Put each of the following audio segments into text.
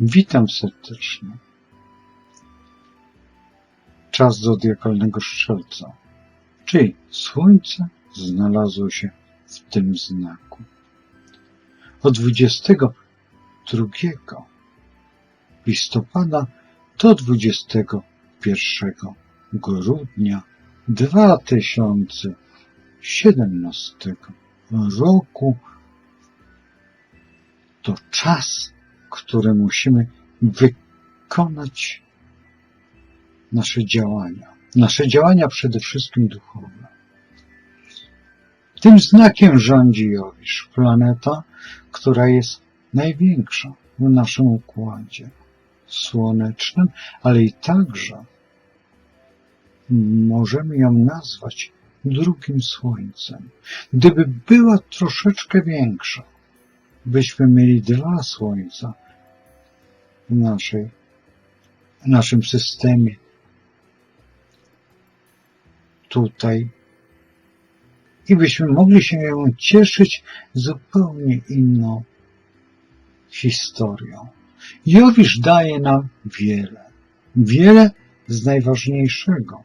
Witam serdecznie. Czas zodiakalnego strzelca, czyli Słońce znalazło się w tym znaku. Od 22 listopada do 21 grudnia 2017 roku to czas, który musimy wykonać nasze działania. Nasze działania przede wszystkim duchowe. Tym znakiem rządzi Jowisz, planeta, która jest największa w naszym układzie słonecznym, ale i także możemy ją nazwać drugim słońcem. Gdyby była troszeczkę większa, byśmy mieli dwa słońca w naszej, w naszym systemie. Tutaj. I byśmy mogli się ją cieszyć zupełnie inną historią. Jowisz daje nam wiele. Wiele z najważniejszego,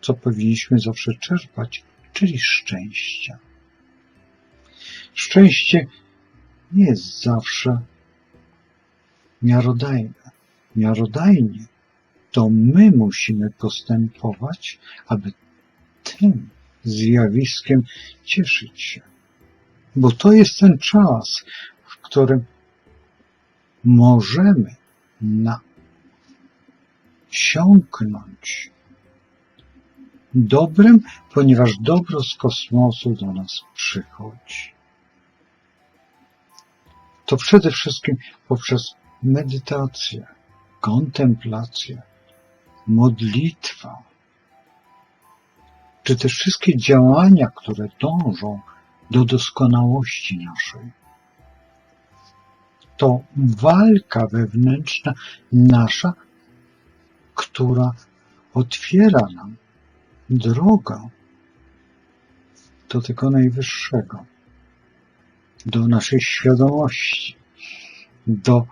co powinniśmy zawsze czerpać, czyli szczęścia. Szczęście nie jest zawsze miarodajne. Miarodajnie to my musimy postępować, aby tym zjawiskiem cieszyć się. Bo to jest ten czas, w którym możemy nasiąknąć dobrem, ponieważ dobro z kosmosu do nas przychodzi. To przede wszystkim poprzez medytację, kontemplację, modlitwa, czy też wszystkie działania, które dążą do doskonałości naszej. To walka wewnętrzna nasza, która otwiera nam drogę do tego najwyższego, do naszej świadomości, do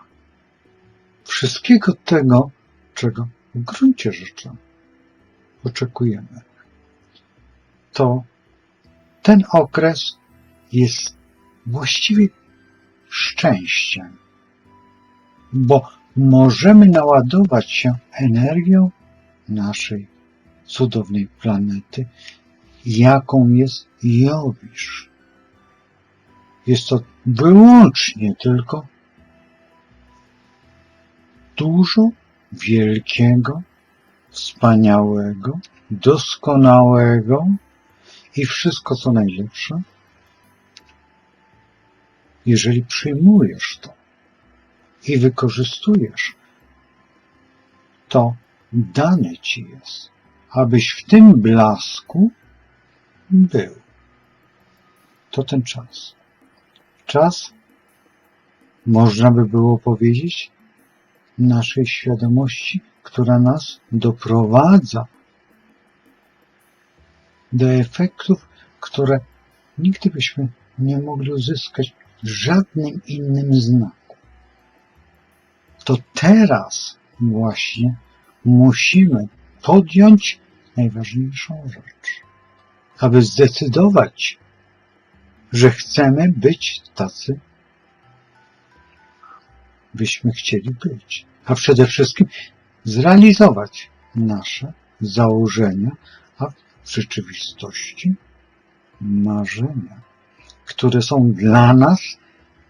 wszystkiego tego, czego w gruncie rzeczy oczekujemy. To ten okres jest właściwie szczęściem, bo możemy naładować się energią naszej cudownej planety, jaką jest Jowisz. Jest to wyłącznie tylko dużo wielkiego, wspaniałego, doskonałego i wszystko co najlepsze, jeżeli przyjmujesz to i wykorzystujesz, to dane ci jest, abyś w tym blasku był. To ten czas. Czas, można by było powiedzieć, naszej świadomości, która nas doprowadza do efektów, które nigdy byśmy nie mogli uzyskać w żadnym innym znaku. To teraz właśnie musimy podjąć najważniejszą rzecz, aby zdecydować, że chcemy być tacy, byśmy chcieli być, a przede wszystkim zrealizować nasze założenia, a w rzeczywistości marzenia, które są dla nas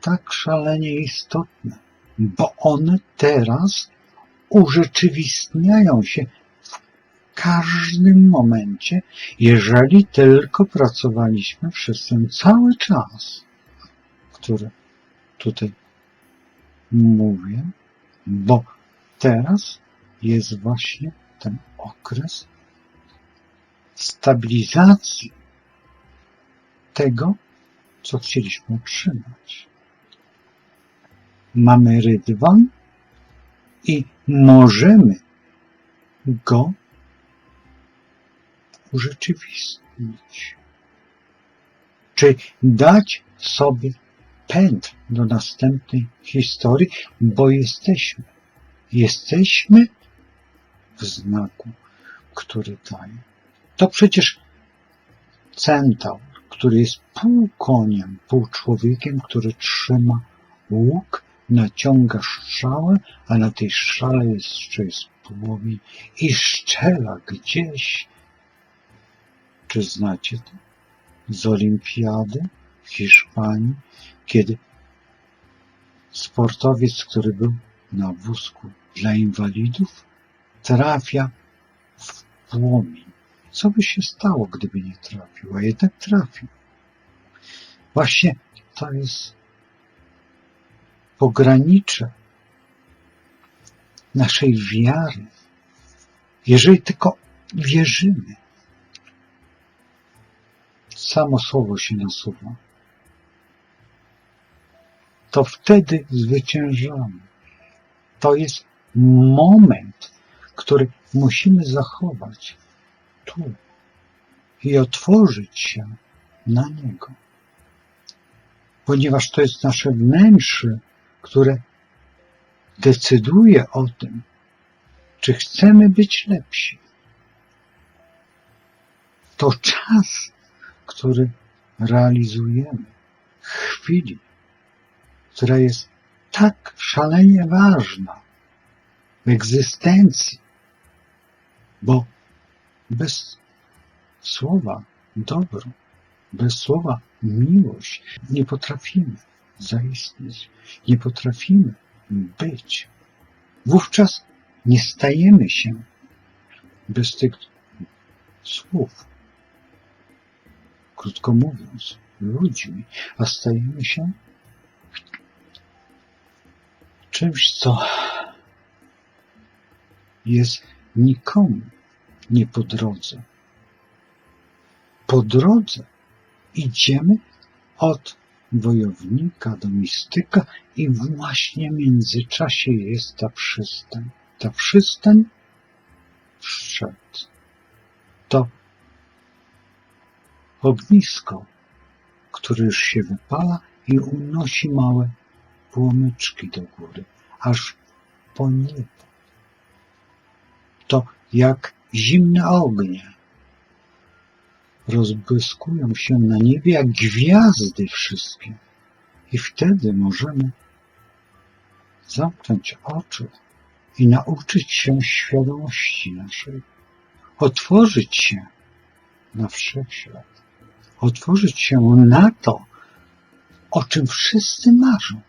tak szalenie istotne, bo one teraz urzeczywistniają się każdym momencie, jeżeli tylko pracowaliśmy przez ten cały czas, który tutaj mówię, bo teraz jest właśnie ten okres stabilizacji tego, co chcieliśmy utrzymać. Mamy rydwan i możemy go urzeczywistnić. Czyli dać sobie pęd do następnej historii, bo jesteśmy. Jesteśmy w znaku, który daje. To przecież centaur, który jest pół koniem, pół człowiekiem, który trzyma łuk, naciąga strzałę, a na tej strzale jeszcze jest płomień i szczela gdzieś. Czy znacie to? Z olimpiady w Hiszpanii, kiedy sportowiec, który był na wózku dla inwalidów, trafia w płomień. Co by się stało, gdyby nie trafił, a jednak trafił. Właśnie to jest pogranicze naszej wiary. Jeżeli tylko wierzymy, samo słowo się nasuwa, to wtedy zwyciężamy. To jest moment, który musimy zachować tu i otworzyć się na niego. Ponieważ to jest nasze wnętrze, które decyduje o tym, czy chcemy być lepsi. To czas, który realizujemy w chwili, która jest tak szalenie ważna w egzystencji, bo bez słowa dobro, bez słowa miłość nie potrafimy zaistnieć, nie potrafimy być. Wówczas nie stajemy się bez tych słów, krótko mówiąc, ludźmi, a stajemy się czymś, co jest nikomu nie po drodze. Po drodze idziemy od wojownika do mistyka i właśnie w międzyczasie jest ta przystań. Ta przystań wszedł. To ognisko, które już się wypala i unosi małe płomyczki do góry, aż po niebo. To jak zimne ognie rozbłyskują się na niebie jak gwiazdy wszystkie. I wtedy możemy zamknąć oczy i nauczyć się świadomości naszej, otworzyć się na wszechświat, otworzyć się na to, o czym wszyscy marzą,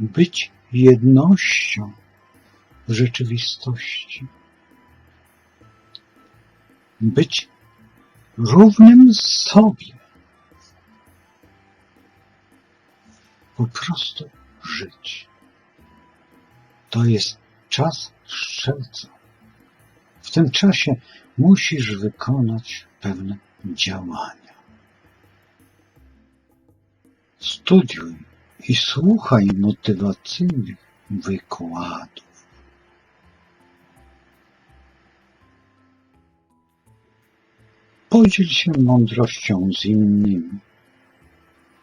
być jednością w rzeczywistości, być równym sobie. Po prostu żyć. To jest czas strzelca. W tym czasie musisz wykonać pewne działania. Studiuj i słuchaj motywacyjnych wykładów. Podziel się mądrością z innymi.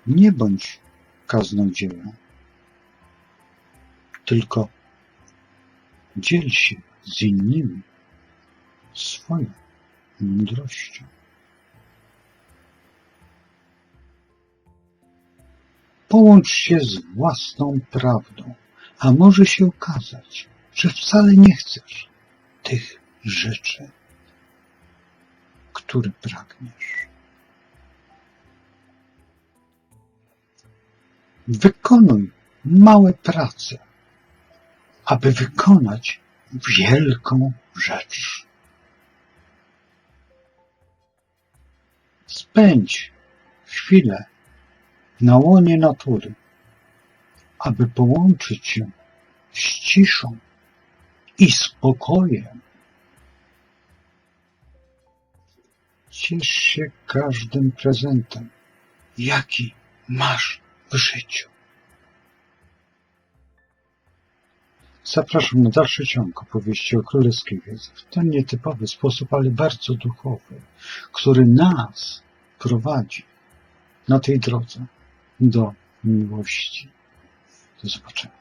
Nie bądź kaznodzieją, tylko dziel się z innymi swoją mądrością. Połącz się z własną prawdą, a może się okazać, że wcale nie chcesz tych rzeczy, który pragniesz. Wykonuj małe prace, aby wykonać wielką rzecz. Spędź chwilę na łonie natury, aby połączyć się z ciszą i spokojem. Ciesz się każdym prezentem, jaki masz w życiu. Zapraszam na dalszy ciąg opowieści o królewskiej wiedzy w ten nietypowy sposób, ale bardzo duchowy, który nas prowadzi na tej drodze do miłości. Do zobaczenia.